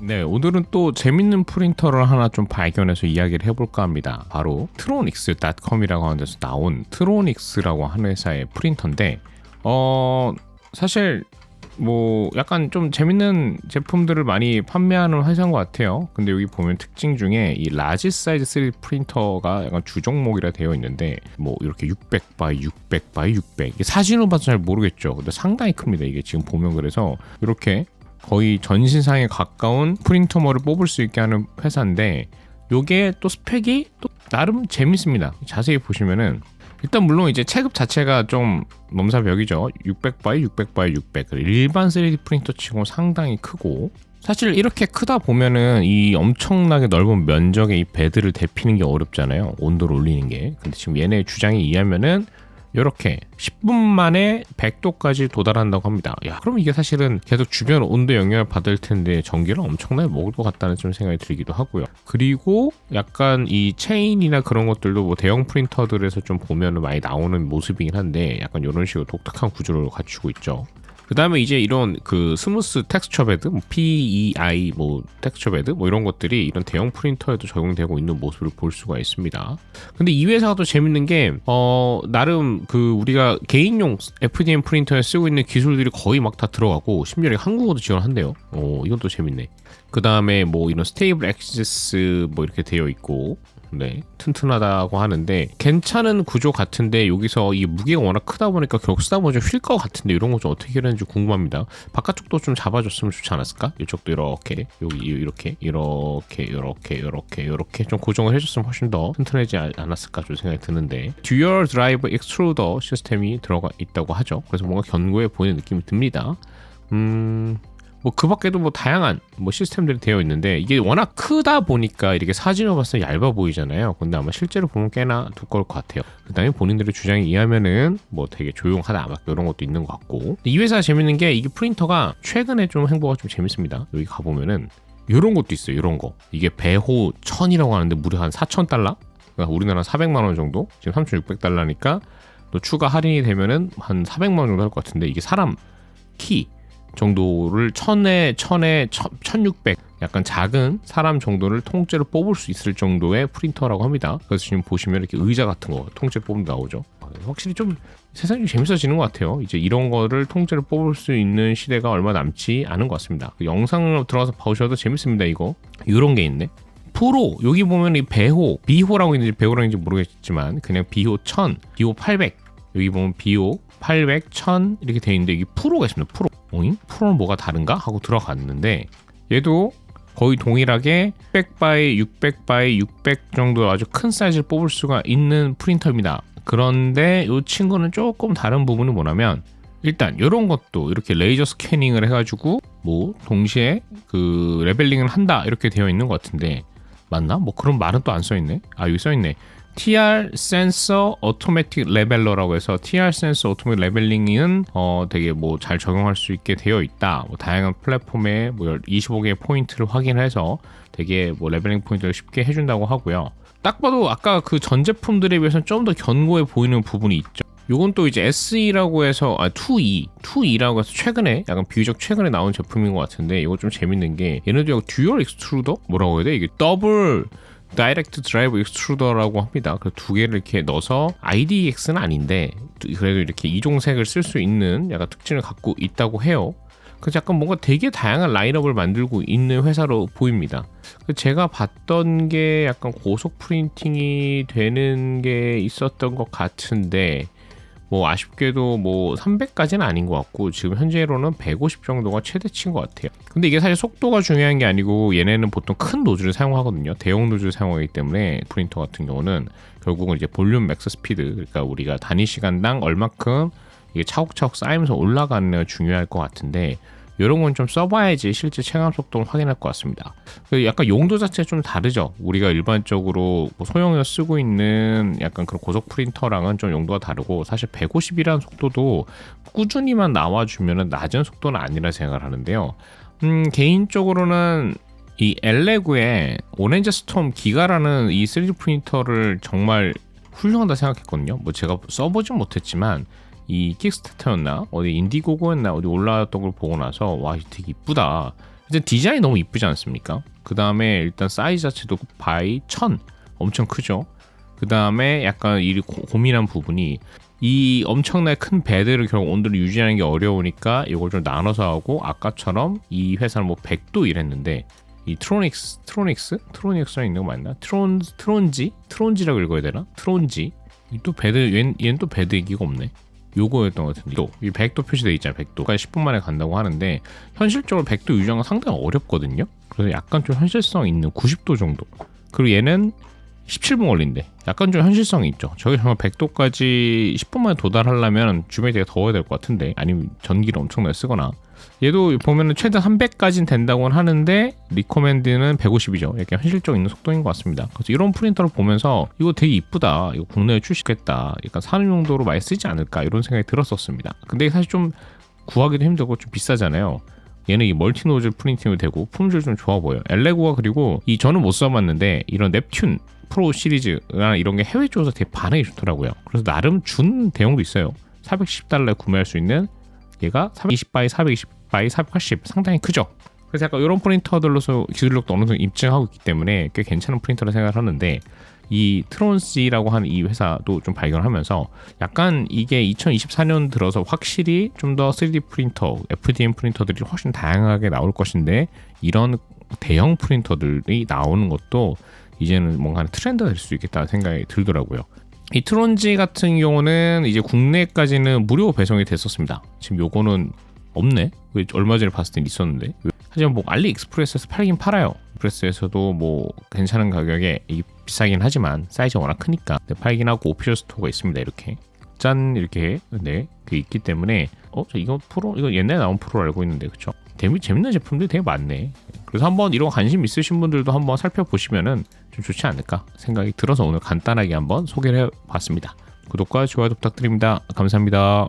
네, 오늘은 또 재밌는 프린터를 하나 좀 발견해서 이야기를 해볼까 합니다. 바로 트로닉스.com이라고 하는 데서 나온 트로닉스라고 하는 회사의 프린터인데, 어, 사실 뭐 약간 좀 재밌는 제품들을 많이 판매하는 회사인 것 같아요. 근데 여기 보면 특징 중에 이 라지 사이즈 3D 프린터가 약간 주 종목이라 되어 있는데 뭐 이렇게 600 바이 600 바이 600 이게 사진으로 봐서 잘 모르겠죠. 근데 상당히 큽니다. 이게 지금 보면 그래서 이렇게 거의 전신상에 가까운 프린터머를 뽑을 수 있게 하는 회사인데 요게 또 스펙이 또 나름 재밌습니다. 자세히 보시면은 일단 물론 이제 체급 자체가 좀 넘사벽이죠. 600바이 600바이 600. 일반 3D 프린터 치고 상당히 크고 사실 이렇게 크다 보면은 이 엄청나게 넓은 면적의 이 베드를 데피는 게 어렵잖아요. 온도를 올리는 게. 근데 지금 얘네 주장에 의하면은 이렇게 10분 만에 100도까지 도달한다고 합니다. 야, 그럼 이게 사실은 계속 주변 온도 영향을 받을 텐데 전기를 엄청나게 먹을 것 같다는 좀 생각이 들기도 하고요. 그리고 약간 이 체인이나 그런 것들도 뭐 대형 프린터들에서 좀 보면은 많이 나오는 모습이긴 한데 약간 이런 식으로 독특한 구조를 갖추고 있죠. 그 다음에 이제 이런 그 스무스 텍스처 베드, 뭐 PEI 뭐 텍스처 베드 뭐 이런 것들이 이런 대형 프린터에도 적용되고 있는 모습을 볼 수가 있습니다. 근데 이 회사가 또 재밌는 게, 어, 나름 그 우리가 개인용 FDM 프린터에 쓰고 있는 기술들이 거의 막 다 들어가고, 심지어 한국어도 지원한대요. 어, 이건 또 재밌네. 그 다음에 뭐 이런 스테이블 액세스 뭐 이렇게 되어 있고, 네, 튼튼하다고 하는데 괜찮은 구조 같은데 여기서 이 무게가 워낙 크다 보니까 결국 쓰다 보면 좀휠것 같은데 이런 거 좀 어떻게 하는지 궁금합니다. 바깥쪽도 좀 잡아줬으면 좋지 않았을까? 이쪽도 이렇게 여기 이렇게 이렇게 이렇게 이렇게 이렇게 좀 고정을 해줬으면 훨씬 더 튼튼하지 않았을까 좀 생각이 드는데 듀얼 드라이브 익스트루더 시스템이 들어가 있다고 하죠. 그래서 뭔가 견고해 보이는 느낌이 듭니다. 음, 뭐 그 밖에도 뭐 다양한 뭐 시스템들이 되어 있는데 이게 워낙 크다 보니까 이렇게 사진으로 봤을 때 얇아 보이잖아요. 근데 아마 실제로 보면 꽤나 두꺼울 것 같아요. 그 다음에 본인들의 주장에 의하면은 뭐 되게 조용하다 막 이런 것도 있는 것 같고 이 회사 재밌는 게 이게 프린터가 최근에 좀 행보가 좀 재밌습니다. 여기 가 보면은 이런 것도 있어요. 이런 거 이게 배호 1000이라고 하는데 무려 한 4천 달러? 그러니까 우리나라 400만 원 정도? 지금 3,600달러니까 또 추가 할인이 되면은 한 400만 원 정도 할 것 같은데 이게 사람 키 정도를 천에 천에 천육백 약간 작은 사람 정도를 통째로 뽑을 수 있을 정도의 프린터라고 합니다. 그래서 지금 보시면 이렇게 의자 같은 거 통째로 뽑으면 나오죠. 확실히 좀 세상이 재밌어지는 것 같아요. 이제 이런 거를 통째로 뽑을 수 있는 시대가 얼마 남지 않은 것 같습니다. 그 영상 들어가서 보셔도 재밌습니다. 이거 이런 게 있네. 프로 여기 보면 이 배호 비호라고 있는지 배호라는지 모르겠지만 그냥 비호 1000 비호 800 여기 보면 비호 800 1000 이렇게 돼 있는데 여기 프로가 있습니다. 프로 오잉? 프로는 뭐가 다른가? 하고 들어갔는데 얘도 거의 동일하게 600바이 600바이 600 정도 아주 큰 사이즈를 뽑을 수가 있는 프린터입니다. 그런데 이 친구는 조금 다른 부분은 뭐냐면 일단 이런 것도 이렇게 레이저 스캐닝을 해가지고 뭐 동시에 그 레벨링을 한다 이렇게 되어 있는 것 같은데 맞나? 뭐 그런 말은 또 안 써있네. 아 여기 써있네. TR 센서 오토매틱 레벨러라고 해서 TR 센서 오토매틱 레벨링은 어 되게 뭐 잘 적용할 수 있게 되어 있다. 뭐 다양한 플랫폼에 뭐 25개의 포인트를 확인해서 되게 뭐 레벨링 포인트를 쉽게 해준다고 하고요. 딱 봐도 아까 그 전 제품들에 비해서는 좀 더 견고해 보이는 부분이 있죠. 요건 또 이제 SE라고 해서 아 2E, 2E라고 해서 최근에 약간 비교적 최근에 나온 제품인 것 같은데 이거 좀 재밌는 게 얘네도 듀얼 익스트루더 뭐라고 해야 돼? 이게 더블 다이렉트 드라이브 익스트루더라고 합니다. 그 두 개를 이렇게 넣어서 IDX는 아닌데 그래도 이렇게 이종색을 쓸 수 있는 약간 특징을 갖고 있다고 해요. 그래서 약간 뭔가 되게 다양한 라인업을 만들고 있는 회사로 보입니다. 제가 봤던 게 약간 고속 프린팅이 되는 게 있었던 것 같은데 뭐 아쉽게도 뭐 300까지는 아닌 것 같고 지금 현재로는 150 정도가 최대치인 것 같아요. 근데 이게 사실 속도가 중요한 게 아니고 얘네는 보통 큰 노즐을 사용하거든요. 대형 노즐을 사용하기 때문에 프린터 같은 경우는 결국은 이제 볼륨 맥스 스피드 그러니까 우리가 단위 시간당 얼마큼 이게 차곡차곡 쌓이면서 올라가는 게 중요할 것 같은데 이런 건 좀 써봐야지 실제 체감 속도를 확인할 것 같습니다. 그 약간 용도 자체가 좀 다르죠. 우리가 일반적으로 뭐 소형에서 쓰고 있는 약간 그런 고속 프린터랑은 좀 용도가 다르고 사실 150이라는 속도도 꾸준히만 나와주면 낮은 속도는 아니라 생각을 하는데요. 음, 개인적으로는 이 엘레구의 오렌지 스톰 기가라는 이 3D 프린터를 정말 훌륭하다 생각했거든요. 뭐 제가 써보진 못했지만 이 킥스타터였나 어디 인디고고였나 어디 올라왔던 걸 보고 나서 와 되게 이쁘다. 일단 디자인이 너무 이쁘지 않습니까? 그 다음에 일단 사이즈 자체도 바이 1000 엄청 크죠. 그 다음에 약간 이 고- 고민한 부분이 이 엄청나게 큰 배드를 결국 온도를 유지하는 게 어려우니까 이걸 좀 나눠서 하고 아까처럼 이 회사는 뭐 100도 이랬는데 이 트로닉스 트로닉스 트로닉스가 있는 거 맞나? 트론 트론지 트론지라고 읽어야 되나? 트론지 이또 배드 얘는 또 배드 얘기가 없네. 요거였던 것 같은데. 또이 100도 표시돼 있잖아 100도까지 10분 만에 간다고 하는데 현실적으로 100도 유지가 상당히 어렵거든요. 그래서 약간 좀 현실성 있는 90도 정도. 그리고 얘는 17분 걸린대 약간 좀 현실성이 있죠 저게 정말 100도까지 10분 만에 도달하려면 주변이 되게 더워야 될 것 같은데 아니면 전기를 엄청나게 쓰거나 얘도 보면은 최대 300까지는 된다고는 하는데 리코멘드는 150이죠. 약간 현실적 있는 속도인 것 같습니다. 그래서 이런 프린터를 보면서 이거 되게 이쁘다. 이거 국내에 출시했다. 약간 사는 용도로 많이 쓰지 않을까 이런 생각이 들었었습니다. 근데 사실 좀 구하기도 힘들고 좀 비싸잖아요. 얘는 이 멀티 노즐 프린팅이 되고 품질 좀 좋아 보여요. 엘레고가 그리고 이 저는 못 써봤는데 이런 넵튠 프로 시리즈나 이런 게 해외 쪽에서 되게 반응이 좋더라고요. 그래서 나름 준 대용도 있어요. 410달러에 구매할 수 있는 얘가 320바이 420바이 480 상당히 크죠. 그래서 약간 이런 프린터들로서 기술력도 어느 정도 입증하고 있기 때문에 꽤 괜찮은 프린터라 생각하는데 이 트론시라고 하는 이 회사도 좀 발견하면서 약간 이게 2024년 들어서 확실히 좀 더 3D 프린터, FDM 프린터들이 훨씬 다양하게 나올 것인데 이런 대형 프린터들이 나오는 것도 이제는 뭔가 트렌드가 될 수 있겠다는 생각이 들더라고요. 이 트론지 같은 경우는 이제 국내까지는 무료 배송이 됐었습니다. 지금 요거는 없네. 왜 얼마 전에 봤을 땐 있었는데. 하지만 뭐 알리익스프레스에서 팔긴 팔아요. 익스프레스에서도 뭐 괜찮은 가격에 이 비싸긴 하지만 사이즈가 워낙 크니까 네, 팔긴 하고 오피셜 스토어가 있습니다. 이렇게 짠 이렇게 네, 그 있기 때문에 어, 저 이거 프로 이거 옛날에 나온 프로 알고 있는데 그쵸? 재미 재밌는 제품들이 되게 많네. 그래서 한번 이런 관심 있으신 분들도 한번 살펴보시면은 좀 좋지 않을까 생각이 들어서 오늘 간단하게 한번 소개를 해봤습니다. 구독과 좋아요 부탁드립니다. 감사합니다.